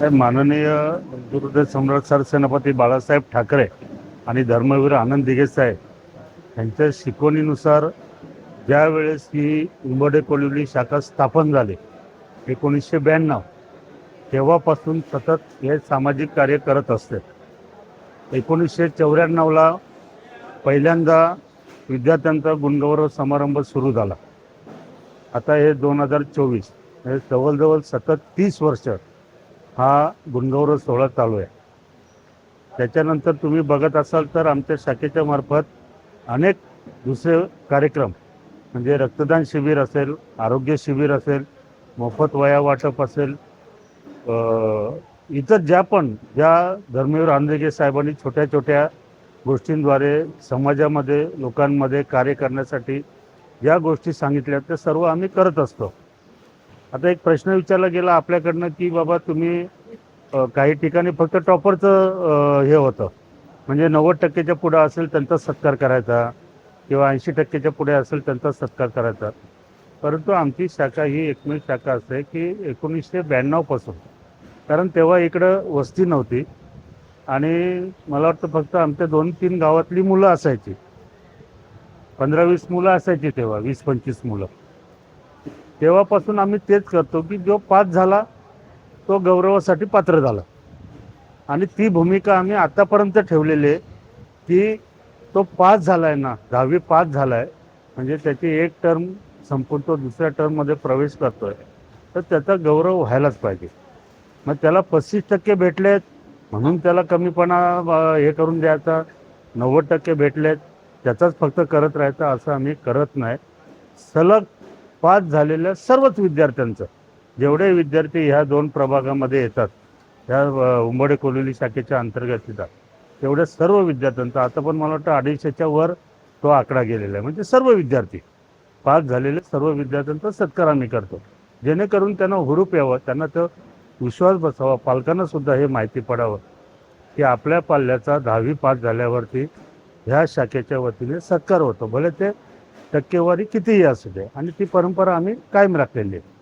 हे माननीय गुरुदेव सम्राट सरसेनापती बाळासाहेब ठाकरे आणि धर्मवीर आनंद दिघे साहेब यांच्या शिकवणीनुसार ज्यावेळेस ही उंबडे कोलिवली शाखा स्थापन झाली एकोणीसशे ब्याण्णव तेव्हापासून सतत हे सामाजिक कार्य करत असते. एकोणीसशे चौऱ्याण्णवला पहिल्यांदा विद्यार्थ्यांचा गुणगौरव समारंभ सुरू झाला. आता हे दोन हजार चोवीस हे जवळजवळ सतत तीस वर्ष हा गुणगौरव सोहळा चालू आहे. त्याच्यानंतर तुम्ही बघत असाल तर आमच्या शाखेच्या मार्फत अनेक दुसरे कार्यक्रम म्हणजे रक्तदान शिबिर असेल आरोग्य शिबिर असेल मोफत वया वाटप असेल इतर ज्या पण ज्या धर्मवीर आंधळगे साहेबांनी छोट्या छोट्या गोष्टींद्वारे समाजामध्ये लोकांमध्ये कार्य करण्यासाठी ज्या गोष्टी सांगितल्या त्या सर्व आम्ही करत असतो. आता एक प्रश्न विचारला गेला आपल्याकडनं की बाबा तुम्ही काही ठिकाणी फक्त टॉपरचं हे होतं. म्हणजे नव्वद टक्केच्या पुढं असेल त्यांचा सत्कार करायचा किंवा ऐंशी टक्केच्या पुढे असेल त्यांचा सत्कार करायचा. परंतु आमची शाखा ही एकमेव शाखा असते की एकोणीसशे ब्याण्णवपासून कारण तेव्हा इकडं वस्ती नव्हती आणि मला वाटतं फक्त आमच्या दोन तीन गावातली मुलं असायची. पंधरा वीस मुलं असायची तेव्हा वीस पंचवीस मुलं. तेव्हापासून आम्ही तेच करतो की जो पास झाला तो गौरवासाठी पात्र झाला. आणि ती भूमिका आम्ही आतापर्यंत ठेवलेली आहे की तो पास झाला आहे ना दहावी पास झाला आहे म्हणजे त्याची एक टर्म संपून तो दुसऱ्या टर्ममध्ये प्रवेश करतोय. तर त्याचा गौरव व्हायलाच पाहिजे. मग त्याला पस्तीस टक्के भेटलेत म्हणून त्याला कमीपणा हे करून द्यायचा. नव्वद टक्के भेटलेत त्याचाच फक्त करत राहायचं असं आम्ही करत नाही. सलग पास झालेल्या सर्वच विद्यार्थ्यांचं. जेवढे विद्यार्थी ह्या दोन प्रभागामध्ये येतात ह्या उंबडे कोलिवली शाखेच्या अंतर्गत येतात तेवढ्या सर्व विद्यार्थ्यांचा आता पण मला वाटतं अडीचशेच्या वर तो आकडा गेलेला आहे. म्हणजे सर्व विद्यार्थी पास झालेले सर्व विद्यार्थ्यांचा सत्कार आम्ही करतो. जेणेकरून त्यांना हुरूप यावं त्यांना तो विश्वास बसावा पालकांना सुद्धा हे माहिती पडावं की आपल्या पाल्याचा दहावी पास झाल्यावरती ह्या शाखेच्या वतीने सत्कार होतो. भले ते टक्केवारी कितीही असू दे. आणि ती परंपरा आम्ही कायम राखलेली आहे.